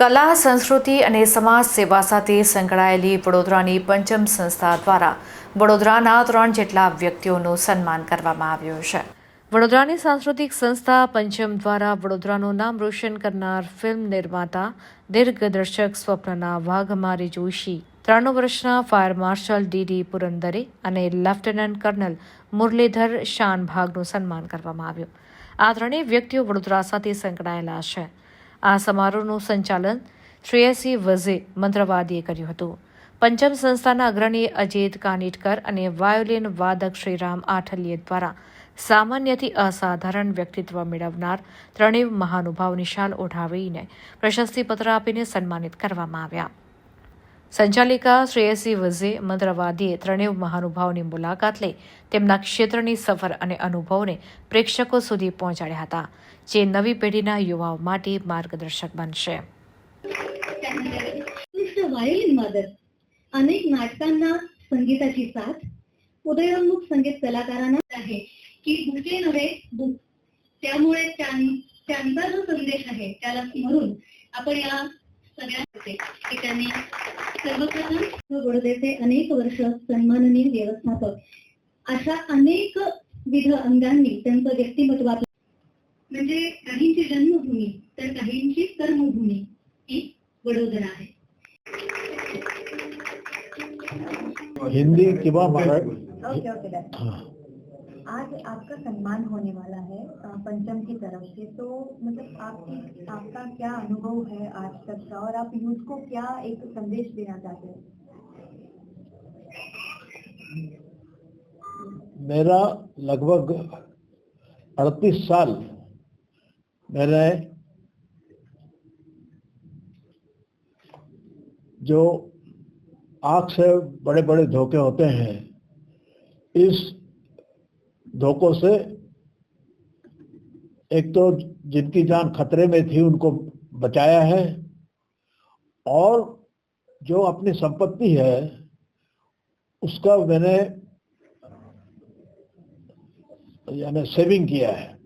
કલા, સંસ્કૃતિ અને સમાજ સેવા સાથે સંકળાયેલી વડોદરાની પંચમ સંસ્થા દ્વારા વડોદરાના ત્રણ જેટલા વ્યક્તિઓનું સન્માન કરવામાં આવ્યું છે. વડોદરાની સાંસ્કૃતિક સંસ્થા પંચમ દ્વારા વડોદરાનું નામ રોશન કરનાર ફિલ્મ નિર્માતા, દીર્ઘદર્શક સ્વપ્નના વાઘમારી જોશી, ત્રાણું વર્ષના ફાયર માર્શલ ડીડી પુરંદરે અને લેફ્ટનન્ટ કર્નલ મુરલીધર શાન ભાગનું સન્માન કરવામાં આવ્યું. આ ત્રણેય વ્યક્તિઓ વડોદરા સાથે સંકળાયેલા છે. આ સમારોહનું સંચાલન શ્રેયસી વઝે મંત્રવાદીએ કર્યું હતું. પંચમ સંસ્થાના અગ્રણી અજીત કાનિટકર અને વાયોલિન વાદક શ્રીરામ આઠલીએ દ્વારા સામાન્યથી અસાધારણ વ્યક્તિત્વ મેળવનાર ત્રણેય મહાનુભાવ નિશાલ ઓઢાવીને પ્રશસ્તિપત્ર આપીને સન્માનિત કરવામાં આવ્યા. સંચાલિકા શ્રેયસી વઝે મંત્રવાદીએ ત્રણેય મહાનુભાવની મુલાકાત લઈ તેમના ક્ષેત્રની સફર અને અનુભવને પ્રેક્ષકો સુધી પહોંચાડ્યા હતા જે નવી પેઢીના યુવાઓ માટે માર્ગદર્શક બનશે उत्कृष्ट व्हायोलिन वादक अनेक नाटकांना संगीताची साथ उदयोन्मुख संगीत कलाकारांना आहे की भुके नव्हे भूक त्यामुळे त्यां- त्यांचा जो संदेश आहे त्याला स्मरून आपण या सगळ्या होते की त्यांनी सर्वप्रथम बडोद्याचे अनेक वर्ष सन्माननीय व्यवस्थापक अशा अनेक विध अंगांनी त्यांचं व्यक्तिमत्वात म्हणजे काहींची जन्मभूमी तर काहींची कर्मभूमी ही वडोदरा आहे. हिंदी किंवा मराठी आज आपका सम्मान होने वाला है पंचम की तरफ़ से। तो मतलब आपकी, आपका क्या अनुभव है आज तक का? और आप यूथ को क्या एक संदेश देना चाहते हैं? मेरा लगभग अड़तीस साल मैंने जो आँख से बड़े बड़े धोखे होते हैं, इस धोखों से एक तो जिनकी जान खतरे में थी, उनको बचाया है और जो अपनी संपत्ति है, उसका मैंने, यानी सेविंग किया है।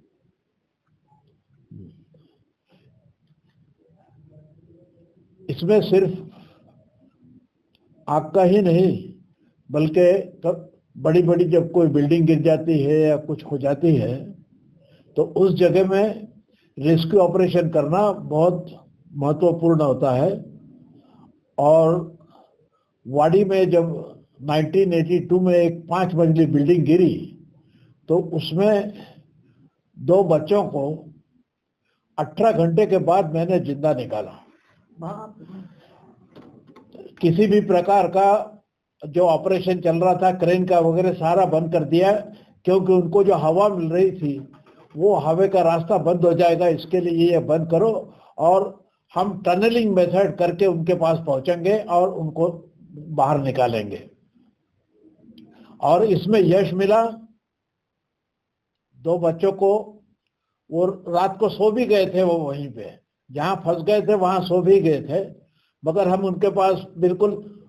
इसमें सिर्फ़ आग का ही नहीं, बल्कि बड़ी बड़ी जब कोई बिल्डिंग गिर जाती है या कुछ हो जाती है तो उस जगह में रेस्क्यू ऑपरेशन करना बहुत महत्वपूर्ण होता है। और वाड़ी में जब 1982 में एक पाँच मंजिली बिल्डिंग गिरी तो उसमें दो बच्चों को 18 घंटे के बाद मैंने ज़िंदा निकाला। किसी भी प्रकार का जो ऑपरेशन चल रहा था, क्रेन का वगैरह सारा बंद कर दिया, क्योंकि उनको जो हवा मिल रही थी, वो हवा का रास्ता बंद हो जाएगा, इसके लिए ये बंद करो और हम टनलिंग मेथड करके उनके पास पहुँचेंगे और उनको बाहर निकालेंगे। और इसमें यश मिला। दो बच्चों को, वो रात को सो भी गए थे वो वहीं पे। जहाँ फंस गए थे, वहाँ सो भी गए थे। मगर हम उनके पास बिल्कुल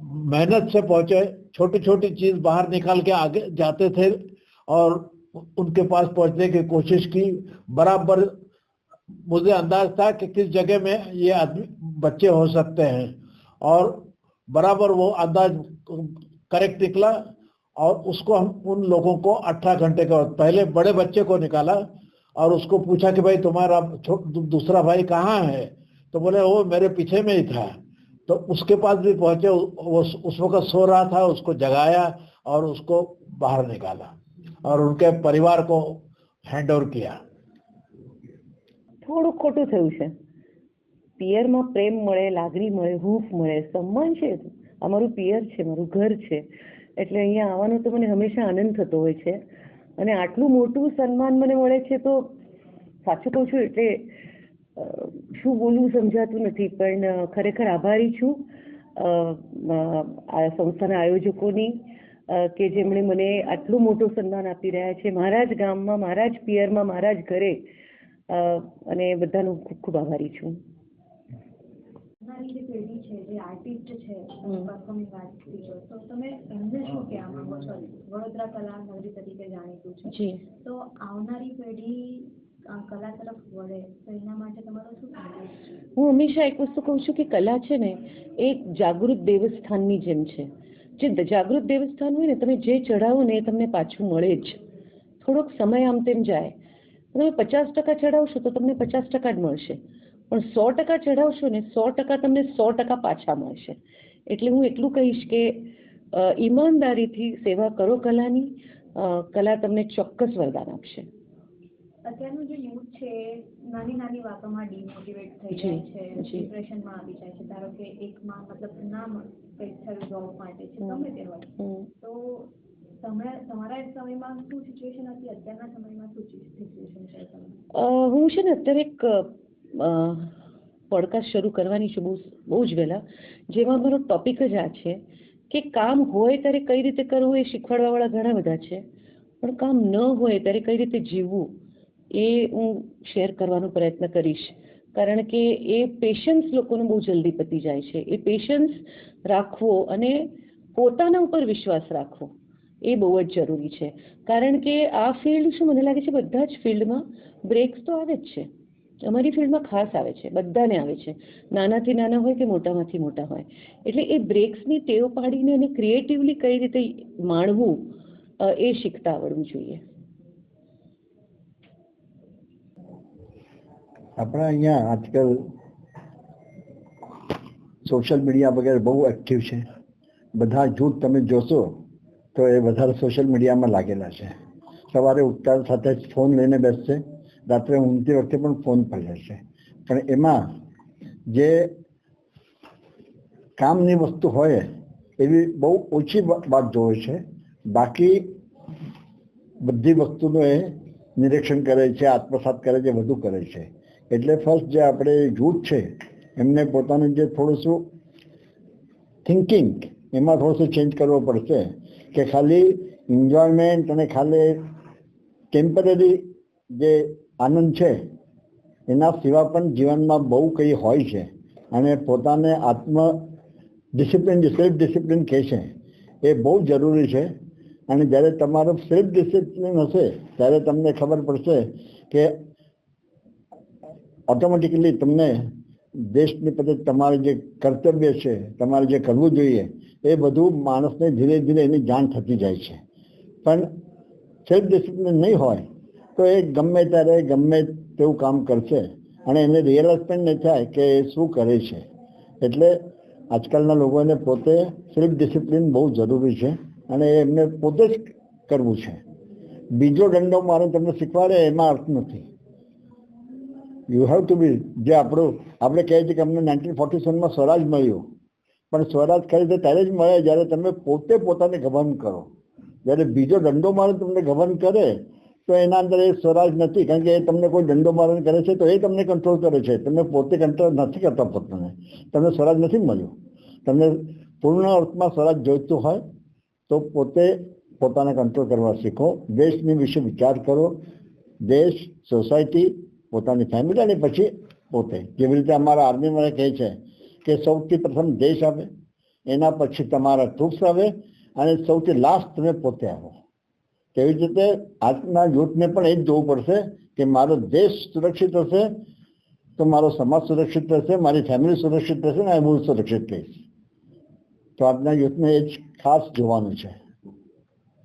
मेहनत से पहुँचे छोटी छोटी चीज़ बाहर निकाल के आगे जाते थे और उनके पास पहुँचने की कोशिश की। बराबर मुझे अंदाज था कि किस जगह में ये आदमी, बच्चे हो सकते हैं। और बराबर वो अंदाज करेक्ट निकला और उसको हम उन लोगों को 18 घंटे के बाद पहले बड़े बच्चे को निकाला और उसको पूछा कि भाई तुम्हारा दूसरा भाई कहाँ है? तो बोले, वो मेरे पीछे में ही था। तो उसके पास भी पहुंचे वो उस वक्त सो रहा था उसको जगाया और उसको बाहर निकाला और उनके परिवार को हैंड ओवर किया થોડું ખોટું થયું છે પિયરમાં પ્રેમ મળે લાગણી મળે હૂંફ મળે સન્માન છે અમારું પિયર છે મારું ઘર છે એટલે અહીંયા આવવાનો તો મને હંમેશા આનંદ થતો હોય છે અને આટલું મોટું સન્માન મને મળે છે તો સાચું કહું છું એટલે અ, શું બોલવું સમજાતું નથી પણ ખરેખર આભારી છું આ સંસ્થાના આયોજકોની કે જેમણે મને આટલું મોટું સન્માન આપી રહ્યા છે. મારા જ ગામમાં મારા જ પિયરમાં મારા જ ઘરે અને બધાનું ખૂબ ખૂબ આભારી છું. તમારી જે પેઢી છે જે આર્ટિસ્ટ છે પરફોર્મિંગ આર્ટિસ્ટ છે. તો તમે એમને શું કહેવા માંગો વડોદરા કલા નગરી તરીકે જાણીતું છે. તો આવનારી પેઢી કલા તરફ વળે, તો એના માટે તમારો શું હું હંમેશા એક વસ્તુ કહું છું કે કલા છે ને, એ જાગૃત દેવસ્થાનની જેમ છે. જે જાગૃત દેવસ્થાન હોય ને, તમે જે ચડાવો ને એ તમને પાછું મળે જ. થોડોક સમય આમ તેમ જાય. તમે પચાસ ટકા ચઢાવશો તો તમને પચાસ ટકા જ મળશે. પણ સો ટકા ચઢાવશો ને, સો ટકા તમને સો ટકા પાછા મળશે. એટલે હું એટલું કહીશ કે ઈમાનદારીથી સેવા કરો કલાની કલા તમને ચોક્કસ વરદાન આપશે. અત્યારનું જે યુથ છે નાની નાની વાતોમાં ડિમોટિવેટ થઈ જાય છે ડિપ્રેશનમાં આવી જાય છે. ધારો કે એકમાં મતલબ ના કંઈક થયું જોબ માટે છે ગમે તે હોય. તો તમે તમારા સમયમાં શું સિચ્યુએશન હતી? અત્યારના સમયમાં શું સિચ્યુએશન છે હું છે ને અત્યારે એક પોડકાસ્ટ શરૂ કરવાની છું બહુ બહુ જ વહેલા. જેમાં મારો ટોપિક જ આ છે કે કામ હોય ત્યારે કઈ રીતે કરવું એ શીખવાડવાવાળા ઘણા બધા છે. પણ કામ ન હોય ત્યારે કઈ રીતે જીવવું? એ હું શેર કરવાનો પ્રયત્ન કરીશ. કારણ કે એ પેશન્સ લોકોને બહુ જલ્દી પતી જાય છે. એ પેશન્સ રાખવો અને પોતાના ઉપર વિશ્વાસ રાખવો એ બહુ જ જરૂરી છે. કારણ કે આ ફિલ્ડ શું મને લાગે છે બધા જ ફિલ્ડમાં બ્રેક્સ તો આવે જ છે. અમારી ફિલ્ડમાં ખાસ આવે છે. બધાને આવે છે. નાનાથી નાના હોય કે મોટામાંથી મોટા હોય. એટલે એ બ્રેક્સની ટેવ પાડીને અને ક્રિએટિવલી કઈ રીતે માણવું એ શીખતા આવડવું જોઈએ. આપણા અહીંયા આજકાલ સોશિયલ મીડિયા વગેરે બહુ એક્ટિવ છે. બધા જૂથ તમે જોશો તો એ વધારે સોશિયલ મીડિયામાં લાગેલા છે. સવારે ઉઠતા સાથે જ ફોન લઈને બેસશે, રાત્રે ઊંઘતી વખતે પણ ફોન પર છે પણ એમાં જે કામની વસ્તુ હોય એવી બહુ ઓછી વાત જોવે છે. બાકી બધી વસ્તુનું એ નિરીક્ષણ કરે છે, આત્મસાત કરે છે, બધું કરે છે. એટલે ફર્સ્ટ જે આપણે જૂથ છે, એમને પોતાનું જે થોડું શું થિંકિંગ એમાં થોડું ચેન્જ કરવો પડશે કે ખાલી એન્જોયમેન્ટ અને ખાલી ટેમ્પરરી જે આનંદ છે, એના સિવાય પણ જીવનમાં બહુ કંઈ હોય છે. અને પોતાને આત્મ ડિસિપ્લિન સેલ્ફ ડિસિપ્લિન કહે છે, એ બહુ જરૂરી છે. અને જ્યારે તમારું સેલ્ફ ડિસિપ્લિન હશે, ત્યારે તમને ખબર પડશે કે ઓટોમેટિકલી તમને દેશની પ્રત્યે તમારે જે કર્તવ્ય છે, તમારે જે કરવું જોઈએ, એ બધું માણસને ધીરે ધીરે એની જાણ થતી જાય છે. પણ સેલ્ફ ડિસિપ્લિન નહીં હોય, તો એ ગમે ત્યારે ગમે તેવું કામ કરશે અને એને રિયલાઇઝ પણ નહીં થાય કે એ શું કરે છે. એટલે આજકાલના લોકોને પોતે સેલ્ફ ડિસિપ્લિન બહુ જરૂરી છે અને એમને પોતે જ કરવું છે. બીજો દંડો મારે તમને શીખવાડે એમાં અર્થ નથી. યુ હેવ ટુ બી જે આપણું, આપણે કહીએ છીએ કે અમને નાઇન્ટીન ફોર્ટી સેવનમાં સ્વરાજ મળ્યું. પણ સ્વરાજ ખરીદે ત્યારે જ મળે જ્યારે તમે પોતે પોતાને ગભન કરો. જ્યારે બીજો દંડો મારે તમને ગભન કરે, તો એના અંદર એ સ્વરાજ નથી. કારણ કે એ તમને કોઈ દંડો મારણ કરે છે, તો એ તમને કંટ્રોલ કરે છે. તમે પોતે કંટ્રોલ નથી કરતા પોતાને. તમને સ્વરાજ નથી મળ્યું. તમને પૂર્ણ અર્થમાં સ્વરાજ જોઈતું હોય, તો પોતે પોતાને કંટ્રોલ કરવા શીખો. દેશની વિશે વિચાર કરો. દેશ સોસાયટી પોતાની ફેમિલી અને પછી પોતે. જેવી રીતે અમારા આર્મી મને કહે છે કે સૌથી પ્રથમ દેશ આવે, એના પછી તમારા ટ્રુપ્સ આવે અને સૌથી લાસ્ટ તમે પોતે આવો. તેવી જ રીતે? આજના યુથને પણ એ જ જોવું પડશે કે મારો દેશ સુરક્ષિત હશે, તો મારો સમાજ સુરક્ષિત રહેશે, મારી ફેમિલી સુરક્ષિત રહેશે ને હું સુરક્ષિત રહીશ. તો આજના યુથને એ જ ખાસ જોવાનું છે.